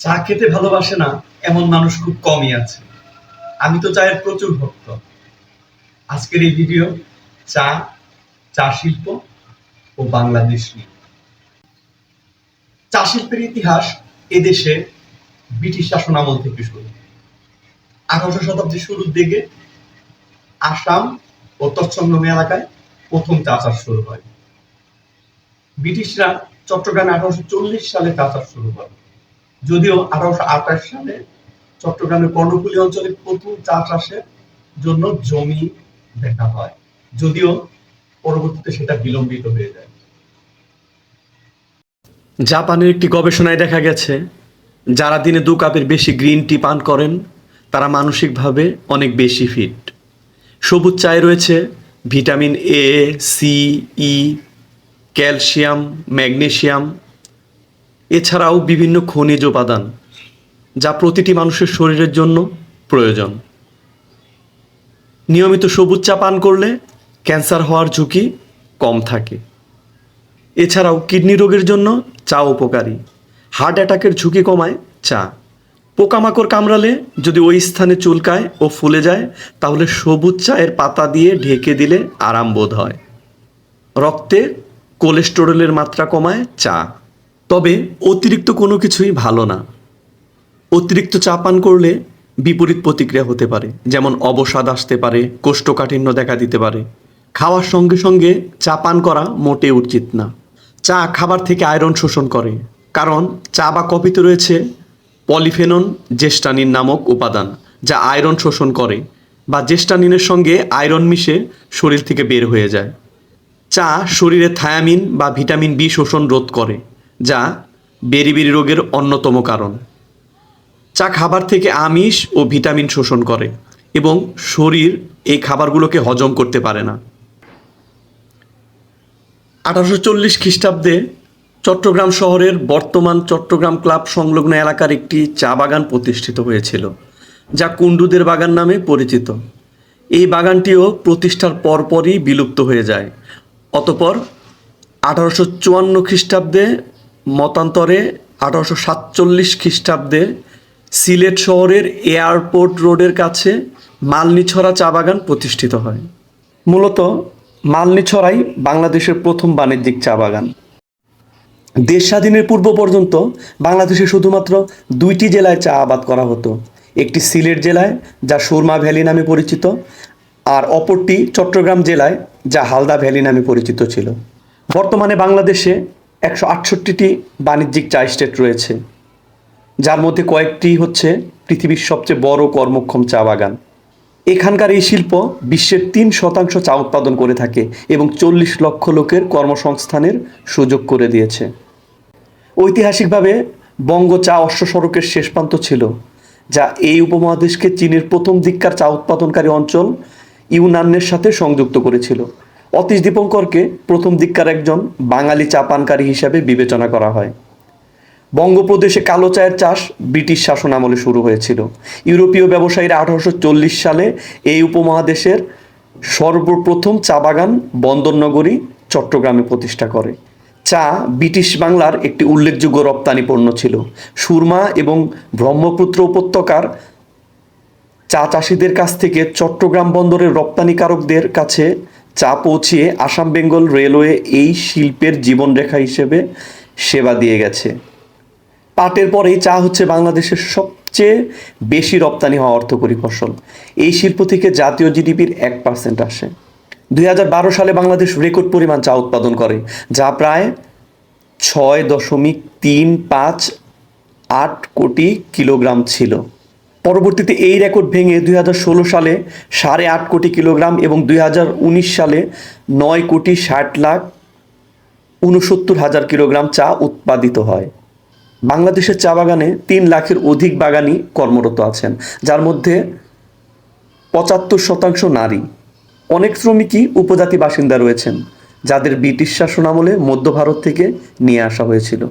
চা খেতে ভালোবাসে না, এমন মানুষ খুব কমই আছে। আমি তো চায়ের প্রচুর ভক্ত। আজকের এই ভিডিও চা চা শিল্প ও বাংলাদেশ নিয়ে। চা শিল্পের ইতিহাস এদেশে ব্রিটিশ শাসন আমল থেকে শুরু। আঠারোশো শতাব্দীর শুরুর দিকে আসাম ও তৎসঙ্গমী এলাকায় প্রথম চা চাষ শুরু হয়। ব্রিটিশরা চট্টগ্রামে আঠারোশো চল্লিশ সালে চা চাষ শুরু করে। যদিও আঠারোশো আঠাশ সালে চট্টগ্রামের কর্ণফুলী অঞ্চলে প্রথম চা চাষের জন্য জমি দেখা হয়। যদিও পরবর্তীতে সেটা বিলম্বিত হয়ে যায়। জাপানের একটি গবেষণায় দেখা গেছে, যারা দিনে দু কাপের বেশি গ্রিন টি পান করেন, তারা মানসিকভাবে অনেক বেশি ফিট। সবুজ চায়ে রয়েছে vitamin A C E calcium, magnesium এছাড়াও বিভিন্ন খনিজ উপাদান, যা প্রতিটি মানুষের শরীরের জন্য প্রয়োজন। নিয়মিত সবুজ চা পান করলে ক্যান্সার হওয়ার ঝুঁকি কম থাকে। এছাড়াও কিডনি রোগের জন্য চা উপকারী। হার্ট অ্যাটাকের ঝুঁকি কমায় চা। পোকামাকড় কামড়ালে যদি ওই স্থানে চুলকায় ও ফুলে যায়, তাহলে সবুজ চায়ের পাতা দিয়ে ঢেকে দিলে আরাম বোধ হয়। রক্তে কোলেস্টেরলের মাত্রা কমায় চা। তবে অতিরিক্ত কোনো কিছুই ভালো না। অতিরিক্ত চা পান করলে বিপরীত প্রতিক্রিয়া হতে পারে, যেমন অবসাদ আসতে পারে, কোষ্ঠকাঠিন্য দেখা দিতে পারে। খাওয়ার সঙ্গে সঙ্গে চা পান করা মোটে উচিত না। চা খাবার থেকে আয়রন শোষণ করে, কারণ চা বা কফিতে রয়েছে পলিফেনন জেস্টানিন নামক উপাদান, যা আয়রন শোষণ করে বা জেস্টানিনের সঙ্গে আয়রন মিশে শরীর থেকে বের হয়ে যায়। চা শরীরে থায়ামিন বা ভিটামিন বি শোষণ রোধ করে। যা বেরিবেরি রোগের অন্যতম কারণ। চা খাবার থেকে আমিষ ও ভিটামিন শোষণ করে এবং শরীর এই খাবারগুলোকে হজম করতে পারে না। আঠারোশো চল্লিশ খ্রিস্টাব্দে চট্টগ্রাম শহরের বর্তমান চট্টগ্রাম ক্লাব সংলগ্ন এলাকার একটি চা বাগান প্রতিষ্ঠিত হয়েছিল, যা কুন্ডুদের বাগান নামে পরিচিত। এই বাগানটিও প্রতিষ্ঠার পরপরই বিলুপ্ত হয়ে যায়। অতপর আঠারোশো চুয়ান্ন খ্রিস্টাব্দে মতান্তরে আঠারোশো সাতচল্লিশ খ্রিস্টাব্দে সিলেট শহরের এয়ারপোর্ট রোডের কাছে মালনিছড়া চা বাগান প্রতিষ্ঠিত হয়। মূলত মালনিছড়াই বাংলাদেশের প্রথম বাণিজ্যিক চা বাগান। দেশ স্বাধীনের পূর্ব পর্যন্ত বাংলাদেশে শুধুমাত্র দুইটি জেলায় চা আবাদ করা হতো। একটি সিলেট জেলায়, যা সুরমা ভ্যালি নামে পরিচিত, আর অপরটি চট্টগ্রাম জেলায়, যা হালদা ভ্যালি নামে পরিচিত ছিল। বর্তমানে বাংলাদেশে একশো আটষট্টিটি বাণিজ্যিক চা স্টেট রয়েছে, যার মধ্যে কয়েকটি হচ্ছে পৃথিবীর সবচেয়ে বড় কর্মক্ষম চা বাগান। এখানকার এই শিল্প বিশ্বের তিন শতাংশ চা উৎপাদন করে থাকে এবং চল্লিশ লক্ষ লোকের কর্মসংস্থানের সুযোগ করে দিয়েছে। ঐতিহাসিকভাবে বঙ্গ চা অশ্ব সড়কের শেষ প্রান্ত ছিল, যা এই উপমহাদেশকে চীনের প্রথম দিককার চা উৎপাদনকারী অঞ্চল ইউনানের সাথে সংযুক্ত করেছিল। অতীশ দীপঙ্করকে প্রথম দিককার একজন বাঙালি চা পানকারী হিসাবে বিবেচনা করা হয়। বঙ্গপ্রদেশে কালো চায়ের চাষ ব্রিটিশ শাসন আমলে শুরু হয়েছিল। ইউরোপীয় ব্যবসায়ীরা আঠারোশো চল্লিশ সালে এই উপমহাদেশের সর্বপ্রথম চা বাগান বন্দরনগরী, চট্টগ্রামে প্রতিষ্ঠা করে। চা ব্রিটিশ বাংলার একটি উল্লেখযোগ্য রপ্তানি পণ্য ছিল। সুরমা এবং ব্রহ্মপুত্র উপত্যকার চা চাষিদের কাছ থেকে চট্টগ্রাম বন্দরের রপ্তানিকারকদের কাছে চা পৌঁছিয়ে আসাম বেঙ্গল রেলওয়ে এই শিল্পের জীবনরেখা হিসেবে সেবা দিয়ে গেছে। পাটের পরেই চা হচ্ছে বাংলাদেশের সবচেয়ে বেশি রপ্তানি হওয়া অর্থকরী ফসল। এই শিল্প থেকে জাতীয় জিডিপির এক পার্সেন্ট আসে। দুই হাজার বারো সালে বাংলাদেশ রেকর্ড পরিমাণ চা উৎপাদন করে, যা প্রায় ছয় দশমিক তিন পাঁচ আট কোটি কিলোগ্রাম ছিল। পরবর্তীতে এই রেকর্ড ভেঙে দুই হাজার ষোলো সালে সাড়ে আট কোটি কিলোগ্রাম এবং দুই হাজার উনিশ সালে নয় কোটি ষাট লাখ উনসত্তর হাজার কিলোগ্রাম চা উৎপাদিত হয়। বাংলাদেশের চা বাগানে তিন লাখের অধিক বাগানি কর্মরত আছেন, যার মধ্যে পঁচাত্তর শতাংশ নারী। অনেক শ্রমিকই উপজাতি বাসিন্দা রয়েছেন, যাদের ব্রিটিশ শাসন আমলে মধ্য ভারত থেকে নিয়ে আসা হয়েছিল।